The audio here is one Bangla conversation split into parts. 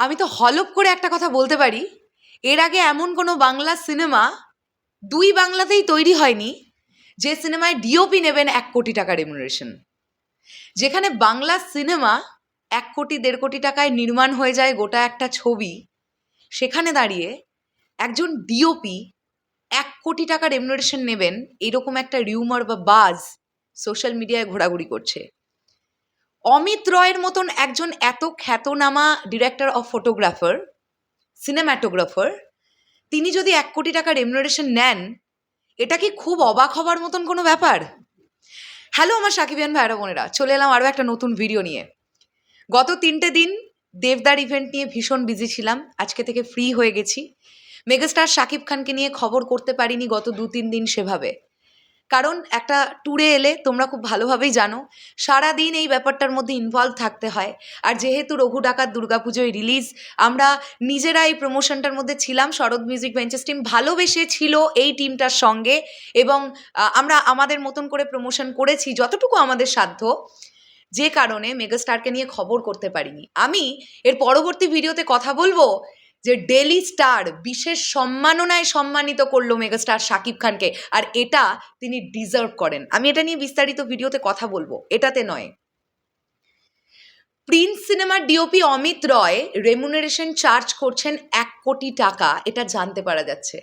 আমি তো হলপ করে একটা কথা বলতে পারি। এর আগে এমন কোনো বাংলা সিনেমা দুই বাংলাতেই তৈরি হয়নি, যে সিনেমায় ডিওপি নেবেন এক কোটি টাকা রেমুনারেশন যেখানে বাংলা সিনেমা এক কোটি, দেড় কোটি টাকায় নির্মাণ হয়ে যায় গোটা একটা ছবি, সেখানে দাঁড়িয়ে একজন ডিওপি এক কোটি টাকা রেমুনারেশন নেবেন, এরকম একটা রিউমার বা বাজ সোশ্যাল মিডিয়ায় ঘোরাঘুরি করছে। অমিত রয়ের মতন একজন এত খ্যাতনামা ডিরেক্টর অফ ফটোগ্রাফার সিনেম্যাটোগ্রাফার তিনি যদি এক কোটি টাকা রেমুনারেশন নেন, এটা কি খুব অবাক হবার মতন কোনো ব্যাপার? হ্যালো আমার সাকিবিয়ান ভাইরা বোনেরা, চলে এলাম আরও একটা নতুন ভিডিও নিয়ে। গত তিনটে দিন দেবদার ইভেন্ট নিয়ে ভীষণ বিজি ছিলাম, আজকে থেকে ফ্রি হয়ে গেছি। মেগাস্টার শাকিব খানকে নিয়ে খবর করতে পারিনি গত দু তিন দিন সেভাবে। কারণ একটা ট্যুরে এলে তোমরা খুব ভালোভাবেই জানো সারা দিন এই ব্যাপারটার মধ্যে ইনভলভ থাকতে হয়। আর যেহেতু রঘু ডাকাত দুর্গাপুজোয় রিলিজ আমরা নিজেরা এই প্রমোশনটার মধ্যে ছিলাম, শরৎ মিউজিক ভেঞ্চার্স টিম ভালোবেসে ছিল এই টিমটার সঙ্গে এবং আমরা আমাদের মতন করে প্রমোশন করেছি যতটুকু আমাদের সাধ্য, যে কারণে মেগাস্টারকে নিয়ে খবর করতে পারিনি। আমি এর পরবর্তী ভিডিওতে কথা বলব যে ডেলি স্টার বিশেষ সম্মাননায় সম্মানিত করল মেগাস্টার শাকিব খানকে। আর এটা তিনি ডিজার্ভ করেন। আমি এটা নিয়ে বিস্তারিত ভিডিওতে কথা বলব। এটাতে নয়। প্রিন্স সিনেমার DOP Amit Roy remuneration charge করছেন এক কোটি টাকা। এটা জানতে পারা যাচ্ছে।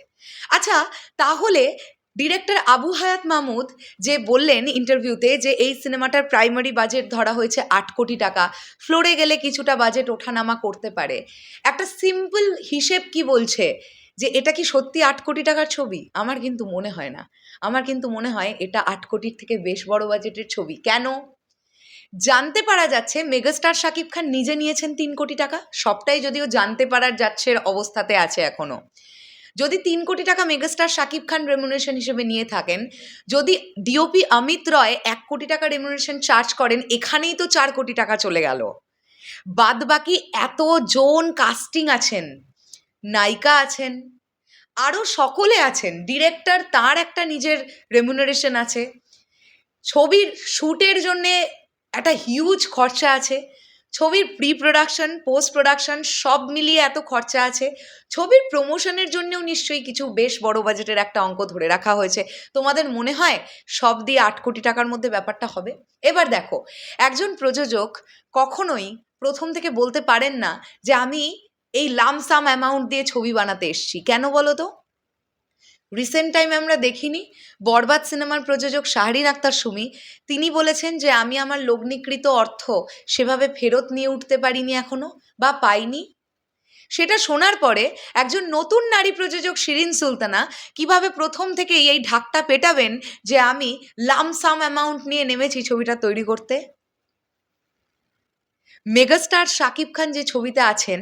আচ্ছা তাহলে ডিরেক্টর আবু হায়াত মাহমুদ যে বললেন ইন্টারভিউতে যে এই সিনেমাটার প্রাইমারি বাজেট ধরা হয়েছে আট কোটি টাকা, ফ্লোরে গেলে কিছুটা বাজেট ওঠানামা করতে পারে। একটা সিম্পল হিসেব কি বলছে যে এটা কি সত্যি আট কোটি টাকার ছবি? আমার কিন্তু মনে হয় না। আমার কিন্তু মনে হয় এটা আট কোটির থেকে বেশ বড় বাজেটের ছবি। কেন? জানতে পারা যাচ্ছে মেগাস্টার শাকিব খান নিজে নিয়েছেন তিন কোটি টাকা। সবটাই যদিও জানতে পারার যাচ্ছে অবস্থাতে আছে এখনও। যদি তিন কোটি টাকা মেগাস্টার শাকিব খান রেমুনেশন হিসেবে নিয়ে থাকেন, যদি ডিওপি অমিত রয় এক কোটি টাকা রেমুনেশন চার্জ করেন, এখানেই তো চার কোটি টাকা চলে গেল। বাদ বাকি এত জোন কাস্টিং আছেন, নায়িকা আছেন আরও সকলে আছেন ডিরেক্টর তার একটা নিজের রেমুনারেশন আছে। ছবির শ্যুটের জন্যে একটা হিউজ খরচা আছে। ছবির প্রি প্রোডাকশন পোস্ট প্রোডাকশন সব মিলিয়ে এত খরচা আছে। ছবির প্রমোশনের জন্যও নিশ্চয়ই কিছু বেশ বড় বাজেটের একটা অঙ্ক ধরে রাখা হয়েছে। তোমাদের মনে হয় সব দিয়ে আট কোটি টাকার মধ্যে ব্যাপারটা হবে? এবার দেখো, একজন প্রযোজক কখনোই প্রথম থেকে বলতে পারেন না যে, আমি এই লামসাম অ্যামাউন্ট দিয়ে ছবি বানাতে এসছি। কেন বলো তো? রিসেন্ট টাইমে আমরা দেখিনি। বরবাদ সিনেমার প্রযোজক শাহরিন আক্তার সুমি, তিনি বলেছেন যে, আমি আমার লগ্নিকৃত অর্থ সেভাবে ফেরত নিয়ে উঠতে পারিনি এখনও বা পাইনি। সেটা শোনার পরে একজন নতুন নারী প্রযোজক শিরিন সুলতানা কীভাবে প্রথম থেকেই এই ঢাকটা পেটাবেন যে, আমি লামসাম অ্যামাউন্ট নিয়ে নেমেছি ছবিটা তৈরি করতে? মেগাস্টার শাকিব খান যে ছবিতে আছেন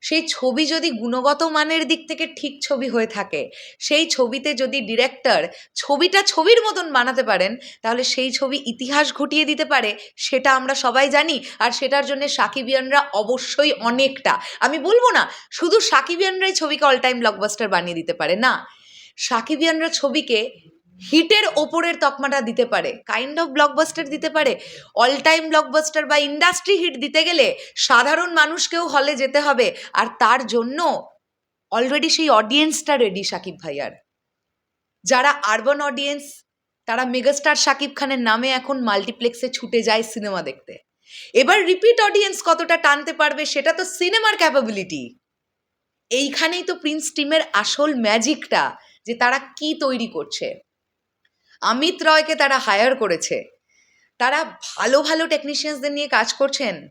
সেই ছবি যদি গুণগত মানের দিক থেকে ঠিক ছবি হয়ে থাকে, সেই ছবিতে যদি ডিরেক্টর ছবিটা ছবির মতন বানাতে পারেন, তাহলে সেই ছবি ইতিহাস ঘটিয়ে দিতে পারে, সেটা আমরা সবাই জানি। আর সেটার জন্য সাকিবিয়ানরা অবশ্যই অনেকটা, আমি বলব না, শুধু সাকিবিয়ানরাই ছবিকে অল টাইম ব্লকবাস্টার বানিয়ে দিতে পারে, না। সাকিবিয়ানরা ছবিকে হিটের ওপরের তকমাটা দিতে পারে কাইন্ড অফ ব্লকবাস্টার দিতে পারে অল টাইম ব্লকবাস্টার বা ইন্ডাস্ট্রি হিট দিতে গেলে সাধারণ মানুষকেও হলে যেতে হবে। আর তার জন্য অলরেডি সেই অডিয়েন্সটা রেডি সাকিব ভাইয়ার। যারা আরবান অডিয়েন্স তারা মেগাস্টার সাকিব খানের নামে এখন মাল্টিপ্লেক্সে ছুটে যায় সিনেমা দেখতে। এবার রিপিট অডিয়েন্স কতটা টানতে পারবে সেটা তো সিনেমার ক্যাপাবিলিটি এইখানেই তো প্রিন্স টিমের আসল ম্যাজিকটা যে তারা কি তৈরি করছে। অমিত রয়কে তারা হায়ার করেছে। তারা ভালো ভালো টেকনিশিয়ানসদের নিয়ে কাজ করছেন।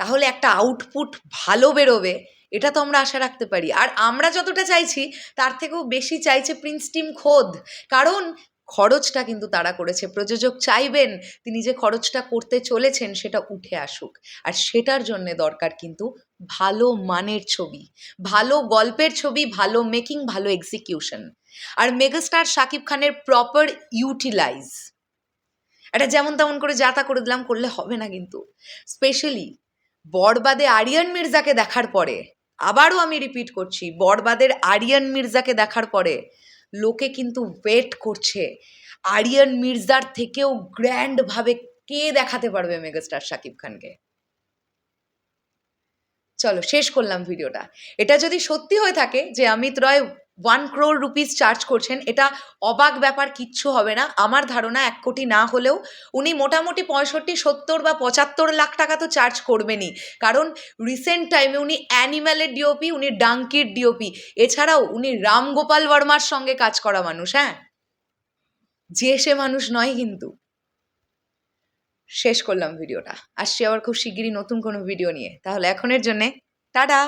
তাহলে একটা আউটপুট ভালো বেরোবে, এটা তো আমরা আশা রাখতে পারি। আর আমরা যতটা চাইছি, তার থেকেও বেশি চাইছে প্রিন্স টিম খোদ। কারণ খরচটা কিন্তু তারা করেছে। প্রযোজক চাইবেন তিনি যে খরচটা করতে চলেছেন সেটা উঠে আসুক। আর সেটার জন্যে দরকার কিন্তু ভালো মানের ছবি, ভালো গল্পের ছবি, ভালো মেকিং ভালো এক্সিকিউশন আর মেগাস্টার শাকিব খানের প্রপার ইউটিলাইজ এটা যেমন তেমন করে যা তা করে দিলাম, করলে হবে না কিন্তু। স্পেশালি বরবাদে আরিয়ান মির্জাকে দেখার পরে, আবারও আমি রিপিট করছি, বরবাদের আরিয়ান মির্জাকে দেখার পরে লোকে কিন্তু ওয়েট করছে। আরিয়ান মির্জার থেকেও গ্র্যান্ডভাবে কে দেখাতে পারবে মেগাস্টার শাকিব খানকে? চলো, শেষ করলাম ভিডিওটা এটা যদি সত্যি হয়ে থাকে যে, Amit Roy one crore rupees charge করছেন, এটা অবাক ব্যাপার, কিচ্ছু হবে না। আমার ধারণা এক কোটি না হলেও উনি মোটামুটি পঁয়ষট্টি, সত্তর বা পঁচাত্তর লাখ টাকা তো চার্জ করবেনই। কারণ রিসেন্ট টাইমে উনি অ্যানিম্যালের ডিওপি উনি ডাঙ্কির ডিওপি এছাড়াও উনি রামগোপাল বর্মার সঙ্গে কাজ করা মানুষ হ্যাঁ? যে সে মানুষ নয় কিন্তু। শেষ করলাম ভিডিওটা। আসছি আবার খুব শিগগিরই নতুন কোনো ভিডিও নিয়ে। তাহলে এখনের জন্যে, টাটা!